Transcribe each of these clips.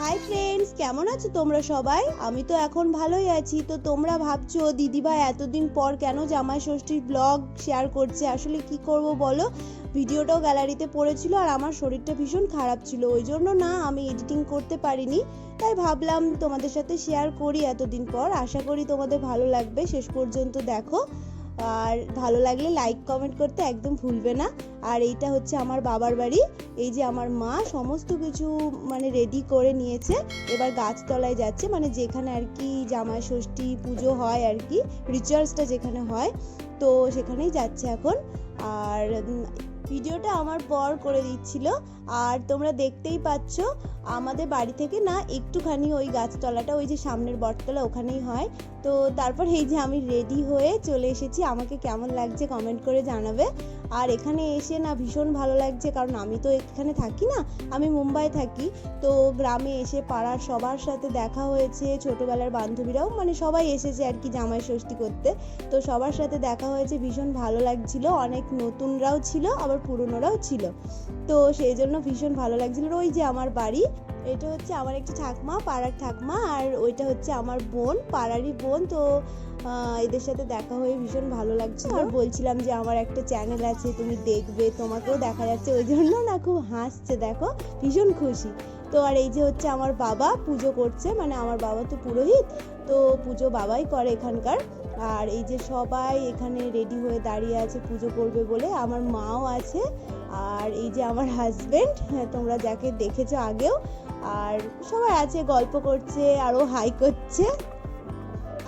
Hi friends কেমন আছো তোমরা সবাই? আমি তো এখন ভালোই আছি। তো তোমরা ভাবছ, দিদিভাই এতদিন পর কেন জামাই ষষ্ঠীর ব্লগ শেয়ার করছে? আসলে কি করব বলো? ভিডিওটাও গ্যালারিতে পড়েছিল আর আমার শরীরটা ভীষণ খারাপ ছিল। ওই জন্য না, আমি এডিটিং করতে পারিনি। তাই ভাবলাম তোমাদের সাথে শেয়ার করি এতদিন পর। আশা করি তোমাদের ভালো লাগবে। শেষ পর্যন্ত দেখো। আর ভালো লাগলে লাইক কমেন্ট করতে একদম ভুলবে না। আর এইটা হচ্ছে আমার বাবার বাড়ি। এই যে আমার মা সমস্ত কিছু মানে রেডি করে নিয়েছে। এবার গাছতলায় যাচ্ছে। মানে যেখানে আর কি জামাই ষষ্ঠী পুজো হয় আর কি রিচুয়ালসটা যেখানে হয়, তো সেখানেই যাচ্ছে এখন। আর ভিডিওটা আমার বর করে দিচ্ছিল। আর তোমরা দেখতেই পাচ্ছ, আমাদের বাড়ি থেকে না একটুখানি ওই গাছতলাটা, ওই যে সামনের বটতলা ওখানেই হয়। তো তারপর এই যে আমি রেডি হয়ে চলে এসেছি। আমাকে কেমন লাগছে কমেন্ট করে জানাবে। আর এখানে এসে না ভীষণ ভালো লাগছে, কারণ আমি তো এখানে থাকি না, আমি মুম্বাই থাকি। তো গ্রামে এসে পাড়ার সবার সাথে দেখা হয়েছে, ছোটোবেলার বান্ধবীরাও মানে সবাই এসেছে আর কি জামাই ষষ্ঠী করতে। তো সবার সাথে দেখা হয়েছে, ভীষণ ভালো লাগছিল, অনেক নতুনরাও ছিল, আবার পুরনোরাও ছিল। তো সেই জন্য ভীষণ ভালো লাগছিল। ওই যে আমার বাড়ি, এটা হচ্ছে আমার একটি ঠাকমা, পাড়ার ঠাকমা, আর ওইটা হচ্ছে আমার বোন, পাড়ারই বোন। তো এদের সাথে দেখা হয়ে ভীষণ ভালো লাগছে। আর বলছিলাম যে আমার একটা চ্যানেল আছে, তুমি দেখবে, তোমাকেও দেখা যাচ্ছে। ওই জন্য না খুব হাসছে, দেখো, ভীষণ খুশি। তো আর এই যে হচ্ছে আমার বাবা পুজো করছে মানে আমার বাবা তো পুরোহিত, তো পুজো বাবাই করে এখানকার। আর এই যে সবাই এখানে রেডি হয়ে দাঁড়িয়ে আছে, পুজো করবে বলে। আমার মাও আছে, আর এই যে আমার হাজবেন্ড তোমরা যাকে দেখেছ আগেও, আর সবাই আছে, গল্প করছে আরও হাই করছে।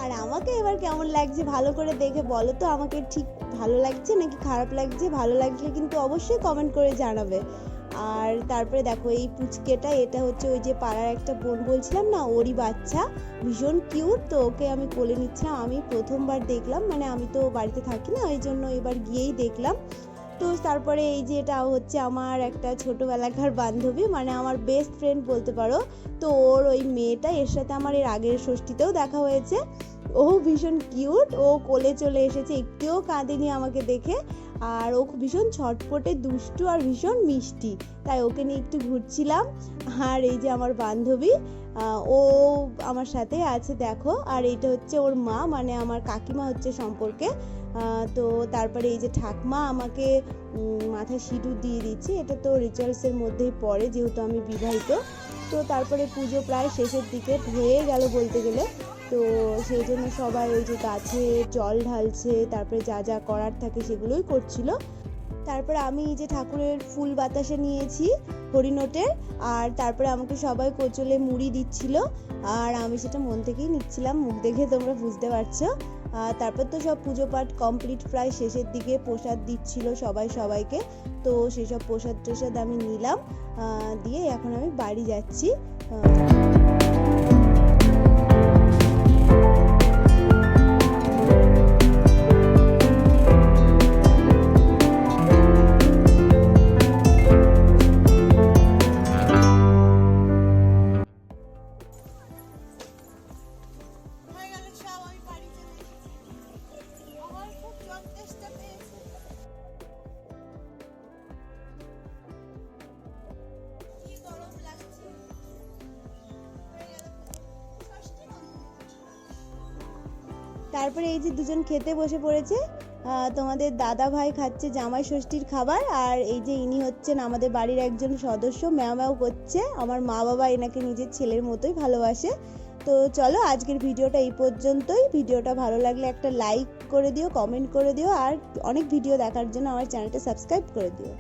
আর আমাকে এবার কেমন লাগছে ভালো করে দেখে বলো তো, আমাকে ঠিক ভালো লাগছে নাকি খারাপ লাগছে? ভালো লাগলে কিন্তু অবশ্যই কমেন্ট করে জানাবে। আর তারপরে দেখো এই পুচকেটা, এটা হচ্ছে ওই যে পাড়ার একটা বোন বলছিলাম না, ওরই বাচ্চা, ভীষণ কিউট তো ওকে আমি কোলে নিচ্ছিলাম। আমি প্রথমবার দেখলাম মানে আমি তো বাড়িতে থাকি না, ওই জন্য এবার গিয়েই দেখলাম। তো তারপরে এই যে এটা হচ্ছে আমার একটা ছোটোবেলাকার বান্ধবী মানে আমার বেস্ট ফ্রেন্ড বলতে পারো। তো ওর ওই মেয়েটা, এর সাথে আমার এর আগের ষষ্ঠীতেও দেখা হয়েছে। ও ভীষণ কিউট ও কোলে চলে এসেছে, একটুও কাঁদেনি আমাকে দেখে। আর ও ভীষণ ছটপটে, দুষ্টু আর ভীষণ মিষ্টি। তাই ওকে নিয়ে একটু ঘুরছিলাম। আর এই যে আমার বান্ধবী ও আমার সাথে আছে, দেখো। আর এটা হচ্ছে ওর মা মানে আমার কাকিমা হচ্ছে সম্পর্কে। তো তারপরে এই যে ঠাকমা আমাকে মাথায় সিঁদুর দিয়ে দিচ্ছে। এটা তো রিচুয়ালসের মধ্যেই পড়ে, যেহেতু আমি বিবাহিত। তো তারপরে পুজো প্রায় শেষের দিকে হয়ে গেল বলতে গেলে। তো সেই জন্য সবাই ওই যে গাছে জল ঢালছে, তারপরে যা যা করার থাকে সেগুলোই করছিল। তারপরে আমি যে ঠাকুরের ফুল বাতাসে নিয়েছি হরিণটের আর তারপরে আমাকে সবাই কোচলে মুড়ি দিচ্ছিল, আর আমি সেটা মন থেকেই নিচ্ছিলাম, মুখ দেখে তোমরা বুঝতে পারছ। তারপর তো সব পুজো পাঠ কমপ্লিট প্রায় শেষের দিকে প্রসাদ দিচ্ছিল সবাই সবাইকে, তো সেসব প্রসাদ টোসাদ আমি নিলাম দিয়ে এখন আমি বাড়ি যাচ্ছি। তারপরে এই যে দুজন খেতে বসে পড়েছে তোমাদের দাদা ভাই খাচ্ছে জামাই ষষ্ঠীর খাবার, আর এই যে ইনি হচ্ছেন আমাদের বাড়ির একজন সদস্য, ম্যাও ম্যাও করছে। আমার মা বাবা এনাকে নিজের ছেলের মতোই ভালোবাসে। তো চলো আজকের ভিডিওটা এই পর্যন্তই। ভিডিওটা ভালো লাগলে একটা লাইক করে দিও কমেন্ট করে দিও, আর অনেক ভিডিও দেখার জন্য আমার চ্যানেলটা সাবস্ক্রাইব করে দিও।